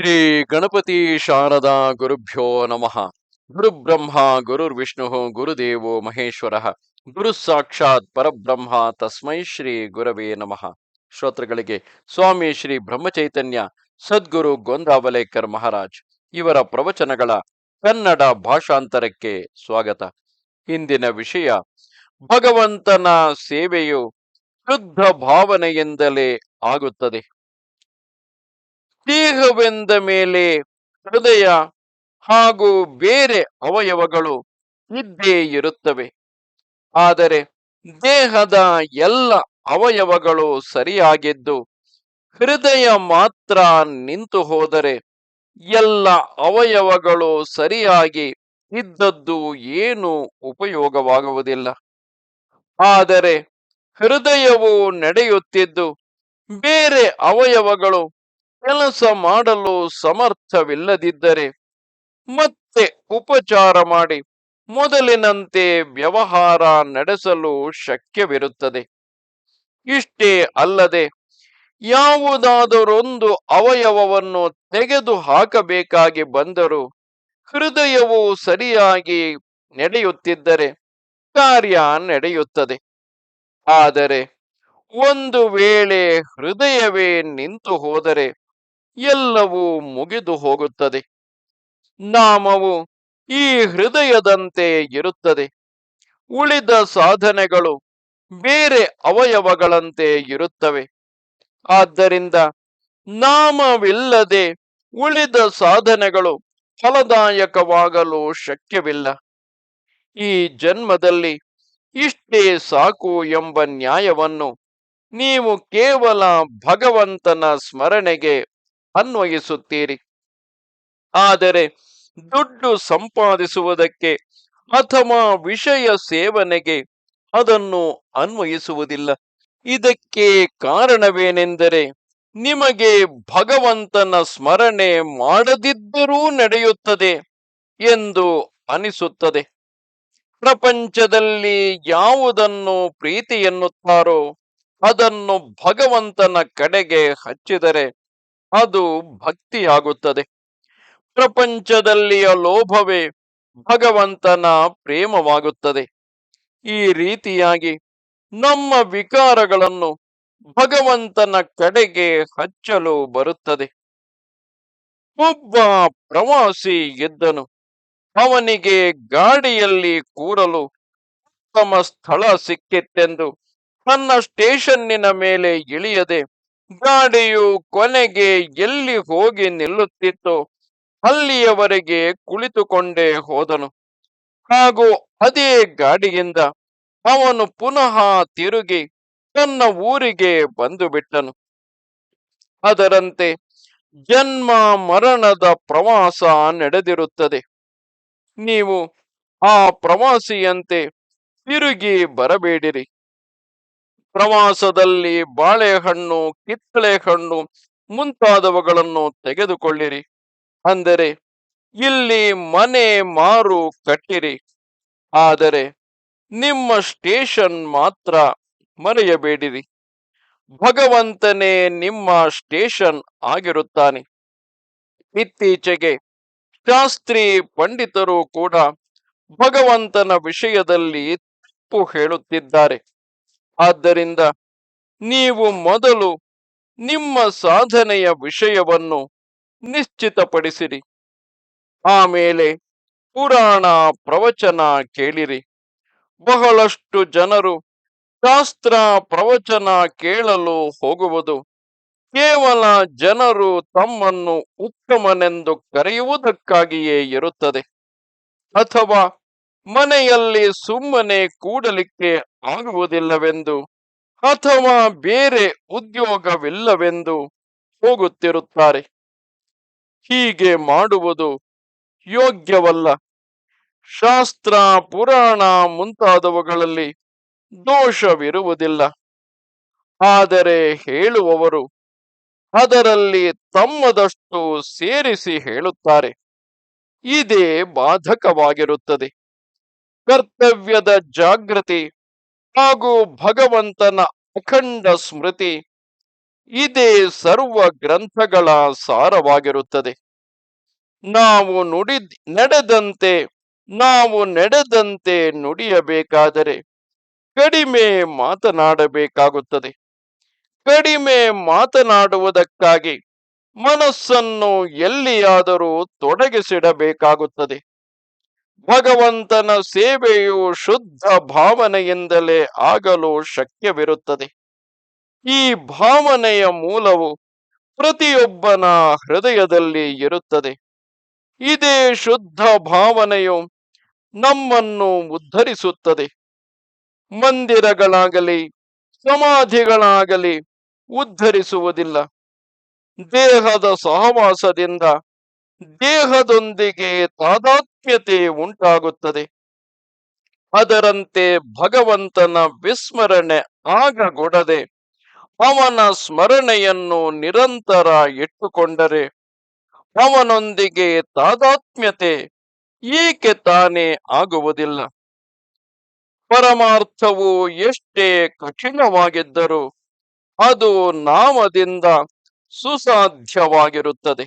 ಶ್ರೀ ಗಣಪತಿ ಶಾರದಾ ಗುರುಭ್ಯೋ ನಮಃ. ಗುರುಬ್ರಹ್ಮ ಗುರುರ್ವಿಷ್ಣು ಗುರುದೇವೋ ಮಹೇಶ್ವರ. ಗುರು ಸಾಕ್ಷಾತ್ ಪರಬ್ರಹ್ಮ, ತಸ್ಮೈ ಶ್ರೀ ಗುರವೇ ನಮಃ. ಶ್ರೋತೃಗಳಿಗೆ, ಸ್ವಾಮಿ ಶ್ರೀ ಬ್ರಹ್ಮಚೈತನ್ಯ, ಸದ್ಗುರು ಗೋಂದಾವಲೇಕರ್ ಮಹಾರಾಜ್ ಇವರ ಪ್ರವಚನಗಳ ಕನ್ನಡ ಭಾಷಾಂತರಕ್ಕೆ ಸ್ವಾಗತ. ಇಂದಿನ ವಿಷಯ, ಭಗವಂತನ ಸೇವೆಯು ಶುದ್ಧ ಭಾವನೆಯಿಂದಲೇ ಆಗುತ್ತದೆ. ದೇಹವೆಂದ ಮೇಲೆ ಹೃದಯ ಹಾಗೂ ಬೇರೆ ಅವಯವಗಳು ಇದ್ದೇ ಇರುತ್ತವೆ. ಆದರೆ ದೇಹದ ಎಲ್ಲ ಅವಯವಗಳು ಸರಿಯಾಗಿದ್ದು ಹೃದಯ ಮಾತ್ರ ನಿಂತು ಹೋದರೆ ಎಲ್ಲ ಅವಯವಗಳು ಸರಿಯಾಗಿ ಇದ್ದದ್ದು ಏನು ಉಪಯೋಗವಾಗುವುದಿಲ್ಲ. ಆದರೆ ಹೃದಯವು ನಡೆಯುತ್ತಿದ್ದು ಬೇರೆ ಅವಯವಗಳು ಕೆಲಸ ಮಾಡಲು ಸಮರ್ಥವಿಲ್ಲದಿದ್ದರೆ ಮತ್ತೆ ಉಪಚಾರ ಮಾಡಿ ಮೊದಲಿನಂತೆ ವ್ಯವಹಾರ ನಡೆಸಲು ಶಕ್ಯವಿರುತ್ತದೆ. ಇಷ್ಟೇ ಅಲ್ಲದೆ ಯಾವುದಾದರೊಂದು ಅವಯವವನ್ನು ತೆಗೆದು ಹಾಕಬೇಕಾಗಿ ಬಂದರೂ ಹೃದಯವು ಸರಿಯಾಗಿ ನಡೆಯುತ್ತಿದ್ದರೆ ಕಾರ್ಯ ನಡೆಯುತ್ತದೆ. ಆದರೆ ಒಂದು ವೇಳೆ ಹೃದಯವೇ ನಿಂತು ಹೋದರೆ ಎಲ್ಲವೂ ಮುಗಿದು ಹೋಗುತ್ತದೆ. ನಾಮವು ಈ ಹೃದಯದಂತೆ ಇರುತ್ತದೆ. ಉಳಿದ ಸಾಧನೆಗಳು ಬೇರೆ ಅವಯವಗಳಂತೆ ಇರುತ್ತವೆ. ಆದ್ದರಿಂದ ನಾಮವಿಲ್ಲದೆ ಉಳಿದ ಸಾಧನೆಗಳು ಫಲದಾಯಕವಾಗಲು ಶಕ್ಯವಿಲ್ಲ. ಈ ಜನ್ಮದಲ್ಲಿ ಇಷ್ಟೇ ಸಾಕು ಎಂಬ ನ್ಯಾಯವನ್ನು ನೀವು ಕೇವಲ ಭಗವಂತನ ಸ್ಮರಣೆಗೆ ಅನ್ವಯಿಸುತ್ತೀರಿ. ಆದರೆ ದುಡ್ಡು ಸಂಪಾದಿಸುವುದಕ್ಕೆ ಅಥವಾ ವಿಷಯ ಸೇವನೆಗೆ ಅದನ್ನು ಅನ್ವಯಿಸುವುದಿಲ್ಲ. ಇದಕ್ಕೆ ಕಾರಣವೇನೆಂದರೆ ನಿಮಗೆ ಭಗವಂತನ ಸ್ಮರಣೆ ಮಾಡದಿದ್ದರೂ ನಡೆಯುತ್ತದೆ ಎಂದು ಅನಿಸುತ್ತದೆ. ಪ್ರಪಂಚದಲ್ಲಿ ಯಾವುದನ್ನು ಪ್ರೀತಿ ಎನ್ನುತ್ತಾರೋ ಅದನ್ನು ಭಗವಂತನ ಕಡೆಗೆ ಹಚ್ಚಿದರೆ ಅದು ಭಕ್ತಿಯಾಗುತ್ತದೆ. ಪ್ರಪಂಚದಲ್ಲಿಯ ಲೋಭವೇ ಭಗವಂತನ ಪ್ರೇಮವಾಗುತ್ತದೆ. ಈ ರೀತಿಯಾಗಿ ನಮ್ಮ ವಿಕಾರಗಳನ್ನು ಭಗವಂತನ ಕಡೆಗೆ ಹಚ್ಚಲು ಬರುತ್ತದೆ. ಒಬ್ಬ ಪ್ರವಾಸಿ ಇದ್ದನು ಅವನಿಗೆ ಗಾಡಿಯಲ್ಲಿ ಕೂರಲು ಉತ್ತಮ ಸ್ಥಳ ಸಿಕ್ಕಿತ್ತೆಂದು ತನ್ನ ಸ್ಟೇಷನ್ನಿನ ಮೇಲೆ ಇಳಿಯದೆ ಗಾಡಿಯು ಕೊನೆಗೆ ಎಲ್ಲಿ ಹೋಗಿ ನಿಲ್ಲುತ್ತಿತ್ತು ಅಲ್ಲಿಯವರೆಗೆ ಕುಳಿತುಕೊಂಡೇ ಹೋದನು. ಹಾಗೂ ಅದೇ ಗಾಡಿಯಿಂದ ಅವನು ಪುನಃ ತಿರುಗಿ ತನ್ನ ಊರಿಗೆ ಬಂದು ಬಿಟ್ಟನು. ಅದರಂತೆ ಜನ್ಮ ಮರಣದ ಪ್ರವಾಸ ನಡೆದಿರುತ್ತದೆ. ನೀವು ಆ ಪ್ರವಾಸಿಯಂತೆ ತಿರುಗಿ ಬರಬೇಡಿರಿ. ಪ್ರವಾಸದಲ್ಲಿ ಬಾಳೆಹಣ್ಣು ಕಿತ್ತಳೆ ಹಣ್ಣು ಮುಂತಾದವುಗಳನ್ನು ತೆಗೆದುಕೊಳ್ಳಿರಿ. ಅಂದರೆ, ಇಲ್ಲಿ ಮನೆ ಮಾರು ಕಟ್ಟಿರಿ. ಆದರೆ, ನಿಮ್ಮ ಸ್ಟೇಷನ್ ಮಾತ್ರ ಮರೆಯಬೇಡಿರಿ. ಭಗವಂತನೇ ನಿಮ್ಮ ಸ್ಟೇಷನ್ ಆಗಿರುತ್ತಾನೆ. ಇತ್ತೀಚೆಗೆ ಶಾಸ್ತ್ರಿ ಪಂಡಿತರು ಕೂಡ ಭಗವಂತನ ವಿಷಯದಲ್ಲಿ ತಪ್ಪು ಹೇಳುತ್ತಿದ್ದಾರೆ. ಆದ್ದರಿಂದ ನೀವು ಮೊದಲು ನಿಮ್ಮ ಸಾಧನೆಯ ವಿಷಯವನ್ನು ನಿಶ್ಚಿತಪಡಿಸಿರಿ. ಆಮೇಲೆ ಪುರಾಣ ಪ್ರವಚನ ಕೇಳಿರಿ. ಬಹಳಷ್ಟು ಜನರು ಶಾಸ್ತ್ರ ಪ್ರವಚನ ಕೇಳಲು ಹೋಗುವುದು. ಕೇವಲ ಜನರು ತಮ್ಮನ್ನು ಉತ್ತಮನೆಂದು ಕರೆಯುವುದಕ್ಕಾಗಿಯೇ ಇರುತ್ತದೆ. ಅಥವಾ ಮನೆಯಲ್ಲಿ ಸುಮ್ಮನೆ ಕೂಡಲಿಕ್ಕೆ ಆಗುವುದಿಲ್ಲವೆಂದು ಅಥವಾ ಬೇರೆ ಉದ್ಯೋಗವಿಲ್ಲವೆಂದು ಹೋಗುತ್ತಿರುತ್ತಾರೆ. ಹೀಗೆ ಮಾಡುವುದು ಯೋಗ್ಯವಲ್ಲ. ಶಾಸ್ತ್ರ, ಪುರಾಣ ಮುಂತಾದವುಗಳಲ್ಲಿ ದೋಷವಿರುವುದಿಲ್ಲ. ಆದರೆ ಹೇಳುವವರು ಅದರಲ್ಲಿ ತಮ್ಮದಷ್ಟು ಸೇರಿಸಿ ಹೇಳುತ್ತಾರೆ. ಇದೇ ಬಾಧಕವಾಗಿರುತ್ತದೆ. ಕರ್ತವ್ಯದ ಜಾಗೃತಿ ಹಾಗೂ ಭಗವಂತನ ಅಖಂಡ ಸ್ಮೃತಿ ಇದೇ ಸರ್ವ ಗ್ರಂಥಗಳ ಸಾರವಾಗಿರುತ್ತದೆ. ನಾವು ನುಡಿ ನಡೆದಂತೆ, ನಾವು ನಡೆದಂತೆ ನುಡಿಯಬೇಕಾದರೆ ಕಡಿಮೆ ಮಾತನಾಡಬೇಕಾಗುತ್ತದೆ. ಕಡಿಮೆ ಮಾತನಾಡುವುದಕ್ಕಾಗಿ ಮನಸ್ಸನ್ನು ಎಲ್ಲಿಯಾದರೂ ತೊಡಗಿಸಿಡಬೇಕಾಗುತ್ತದೆ. ಭಗವಂತನ ಸೇವೆಯು ಶುದ್ಧ ಭಾವನೆಯಿಂದಲೇ ಆಗಲು ಶಕ್ಯವಿರುತ್ತದೆ. ಈ ಭಾವನೆಯ ಮೂಲವು ಪ್ರತಿಯೊಬ್ಬನ ಹೃದಯದಲ್ಲಿ ಇರುತ್ತದೆ. ಇದೇ ಶುದ್ಧ ಭಾವನೆಯು ನಮ್ಮನ್ನು ಉದ್ಧರಿಸುತ್ತದೆ. ಮಂದಿರಗಳಾಗಲಿ, ಸಮಾಧಿಗಳಾಗಲಿ ಉದ್ಧರಿಸುವುದಿಲ್ಲ. ದೇಹದ ಸಹವಾಸದಿಂದ ದೇಹದೊಂದಿಗೆ ತಾದಾತ್ಮ್ಯತೆ ಉಂಟಾಗುತ್ತದೆ. ಅದರಂತೆ ಭಗವಂತನ ವಿಸ್ಮರಣೆ ಆಗಗೊಡದೆ ಅವನ ಸ್ಮರಣೆಯನ್ನು ನಿರಂತರ ಇಟ್ಟುಕೊಂಡರೆ ಅವನೊಂದಿಗೆ ತಾದಾತ್ಮ್ಯತೆ ಏಕೆ ತಾನೇ ಆಗುವುದಿಲ್ಲ? ಪರಮಾರ್ಥವು ಎಷ್ಟೇ ಕಠಿಣವಾಗಿದ್ದರೂ ಅದು ನಾಮದಿಂದ ಸುಸಾಧ್ಯವಾಗಿರುತ್ತದೆ.